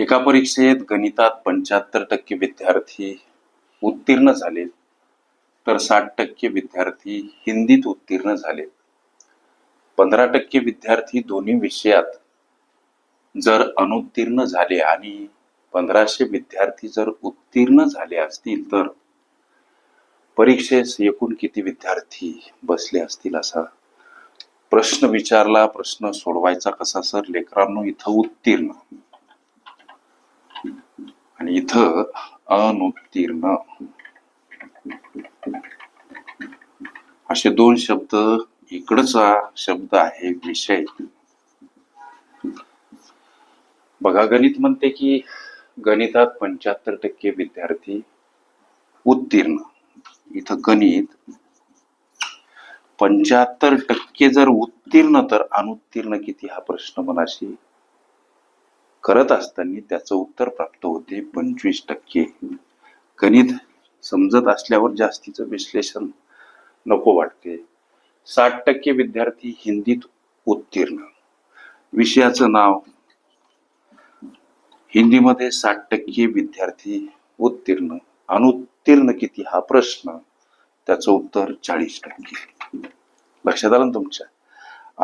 एका परीक्षेत गणितात पंच्याहत्तर टक्के विद्यार्थी उत्तीर्ण झाले तर साठ टक्के विद्यार्थी हिंदीत उत्तीर्ण झाले. पंधरा टक्के विद्यार्थी दोन्ही विषयात जर अनुत्तीर्ण झाले आणि पंधराशे विद्यार्थी जर उत्तीर्ण झाले असतील तर परीक्षेस एकूण किती विद्यार्थी बसले असतील असा प्रश्न विचारला प्रश्न सोडवायचा कसा सर? लेकरांनो इथं उत्तीर्ण. आणि इथं अनुत्तीर्ण असे दोन शब्द इकडचा शब्द आहे विषय. बघा गणित म्हणते की गणितात पंच्याहत्तर टक्के विद्यार्थी उत्तीर्ण. इथं गणित पंच्याहत्तर टक्के जर उत्तीर्ण तर अनुत्तीर्ण किती? हा प्रश्न मनाशी करत असताना त्याचं उत्तर प्राप्त होते पंचवीस टक्के. गणित समजत असल्यावर जास्तीचं विश्लेषण नको वाटते. साठ टक्के विद्यार्थी हिंदीत उत्तीर्ण. विषयाचं नाव हिंदीमध्ये साठ टक्के विद्यार्थी उत्तीर्ण. अनुत्तीर्ण किती हा प्रश्न? त्याचं उत्तर चाळीस टक्के. लक्षात आलं ना तुमच्या?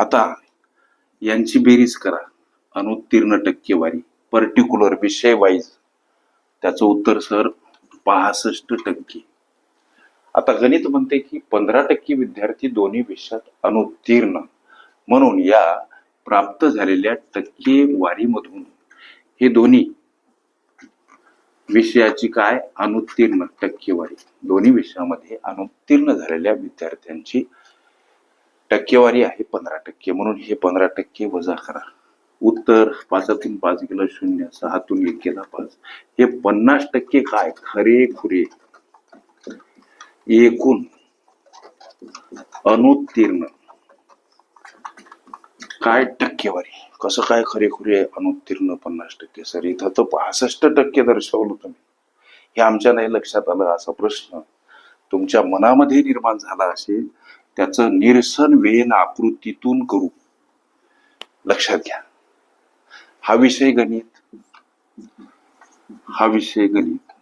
आता यांची बेरीज करा. अनुत्तीर्ण टक्केवारी पर्टिक्युलर विषय वाईज त्याचं उत्तर सर पासष्ट टक्के. आता गणित म्हणते की पंधरा टक्के विद्यार्थी दोन्ही विषयात अनुत्तीर्ण. म्हणून या प्राप्त झालेल्या टक्केवारीमधून हे दोन्ही विषयाची काय? अनुत्तीर्ण टक्केवारी. दोन्ही विषयामध्ये अनुत्तीर्ण झालेल्या विद्यार्थ्यांची टक्केवारी आहे पंधरा टक्के. म्हणून हे पंधरा टक्के वजा करा. उत्तर पाचातून पाच गेला शून्य सहातून एक गेला पाच. हे पन्नास टक्के काय? खरे खुरे. एकूण अनुत्तीर्ण. काय टक्केवारी? कसं काय खरे खुरे अनुत्तीर्ण पन्नास टक्के? सर इथं तर पासष्ट टक्के दर्शवलं तुम्ही. हे आमच्या नाही लक्षात आलं असा प्रश्न. तुमच्या मनामध्ये निर्माण झाला असेल त्याचं निरसन वेन आकृतीतून करू. लक्षात घ्या. हा विषय गणित. हा विषय गणित.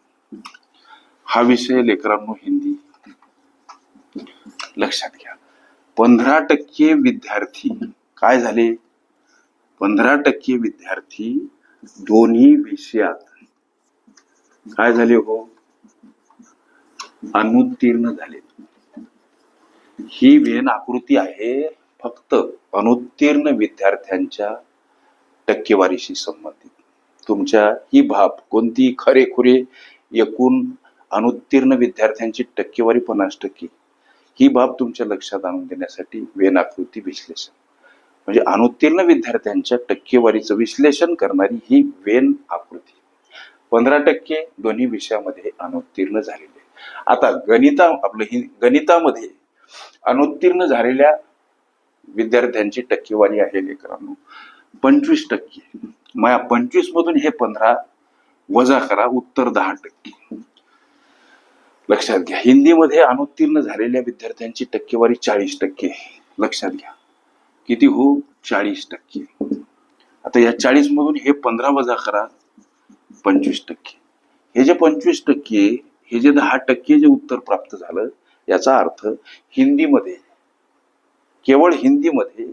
हा विषय लेकरांनो हिंदी. लक्षात घ्या. पंधरा टक्के विद्यार्थी काय झाले? पंधरा टक्के विद्यार्थी दोन्ही विषयात. काय झाले हो? अनुत्तीर्ण झाले. ही वेन आकृती आहे फक्त अनुत्तीर्ण विद्यार्थ्यांच्या टक्केवारीशी संबंधित. तुमच्या ही बाब कोणती खरे खुरे एकूण अनुत्तीर्ण विद्यार्थ्यांची टक्केवारी पन्नास टक्के. ही बाब तुमच्या लक्षात आणून देण्यासाठी वेनाकृती विश्लेषण. म्हणजे अनुत्तीर्ण विद्यार्थ्यांच्या टक्केवारीचं विश्लेषण करणारी ही वेन आकृती. पंधरा टक्के दोन्ही विषयामध्ये अनुत्तीर्ण झालेले. आता गणिता आपलं ही गणितामध्ये अनुत्तीर्ण झालेल्या विद्यार्थ्यांची टक्केवारी आहे लेकरांनो. पंचवीस टक्के. मग पंचवीस मधून हे पंधरा वजा करा उत्तर दहा टक्के. लक्षात घ्या हिंदीमध्ये अनुत्तीर्ण झालेल्या विद्यार्थ्यांची टक्केवारी चाळीस टक्के लक्षात घ्या. किती हो? चाळीस टक्के. आता या चाळीस मधून हे पंधरा वजा करा पंचवीस टक्के. हे जे पंचवीस टक्के हे जे दहा टक्के जे उत्तर प्राप्त झालं याचा अर्थ हिंदीमध्ये केवळ हिंदीमध्ये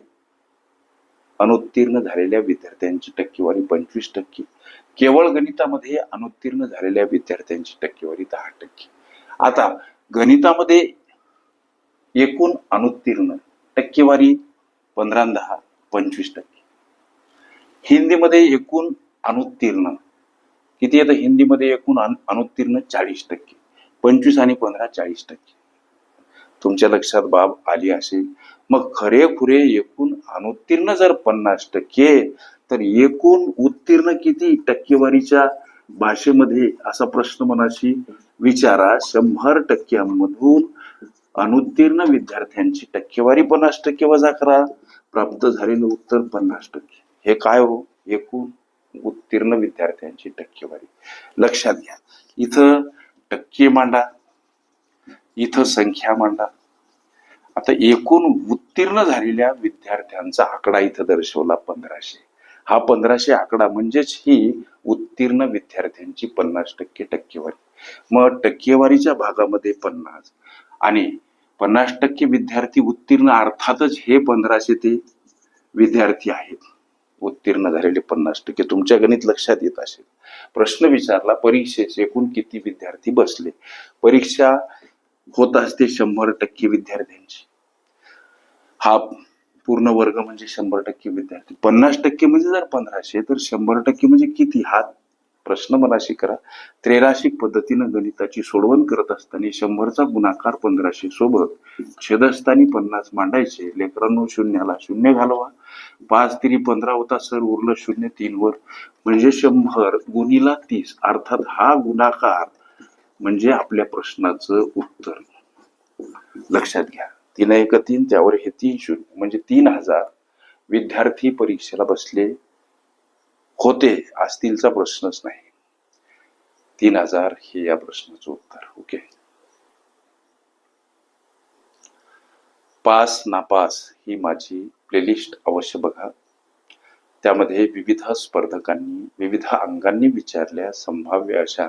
अनुत्तीर्ण झालेल्या विद्यार्थ्यांची टक्केवारी पंचवीस टक्के. केवळ गणितामध्ये अनुत्तीर्ण झालेल्या विद्यार्थ्यांची टक्केवारी दहा टक्के. आता गणितामध्ये एकूण अनुत्तीर्ण टक्केवारी पंधरा दहा पंचवीस टक्के. हिंदीमध्ये एकूण अनुत्तीर्ण किती येतं? हिंदीमध्ये एकूण अनुत्तीर्ण चाळीस टक्के. पंचवीस आणि पंधरा चाळीस टक्के. तुमच्या लक्षात बाब आली असेल. मग खरेखुरे एकूण अनुत्तीर्ण जर पन्नास टक्के तर एकूण उत्तीर्ण किती टक्केवारीच्या भाषेमध्ये असा प्रश्न मनाशी विचारा. शंभर टक्क्यांमधून अनुत्तीर्ण विद्यार्थ्यांची टक्केवारी पन्नास टक्के वजा करा. प्राप्त झालेलं उत्तर पन्नास टक्के. हे काय हो? एकूण उत्तीर्ण विद्यार्थ्यांची टक्केवारी. लक्षात घ्या. इथं टक्के मांडा. इथं संख्या मांडा. आता एकूण उत्तीर्ण झालेल्या विद्यार्थ्यांचा आकडा इथं दर्शवला पंधराशे. हा पंधराशे आकडा म्हणजेच ही उत्तीर्ण विद्यार्थ्यांची पन्नास टक्के टक्केवारी. मग टक्केवारीच्या भागामध्ये पन्नास. आणि पन्नास टक्के विद्यार्थी उत्तीर्ण अर्थातच हे पंधराशे ते विद्यार्थी आहेत. उत्तीर्ण झालेले पन्नास टक्के तुमच्या गणित लक्षात येत असेल. प्रश्न विचारला परीक्षेचे एकूण किती विद्यार्थी बसले? परीक्षा होत असते शंभर टक्के विद्यार्थ्यांची. हा पूर्ण वर्ग म्हणजे शंभर टक्के विद्यार्थी. पन्नास टक्के म्हणजे जर पंधराशे तर शंभर टक्के म्हणजे किती? हा प्रश्न मनाशी करा. त्रेराशिक पद्धतीनं गणिताची सोडवण करत असताना शंभरचा गुणाकार पंधराशे सोबत छेदस्थानी पन्नास मांडायचे. लेकरांनो शून्याला शून्य घालवा. पाच तिरी पंधरा होता सर उरलं शून्य तीन वर म्हणजे शंभर गुणीला तीस. अर्थात हा गुणाकार म्हणजे आपल्या प्रश्नाचं उत्तर. लक्षात घ्या. तीन एक तीन त्यावर हे तीन शून्य म्हणजे तीन हजार विद्यार्थी परीक्षेला बसले होते असतीलचा प्रश्नच नाही. तीन हजार हे या प्रश्नाचं उत्तर ओके? पास नापास ही माझी प्लेलिस्ट अवश्य बघा. त्यामध्ये विविध स्पर्धकांनी विविध अंगांनी विचारल्या संभाव्य अशा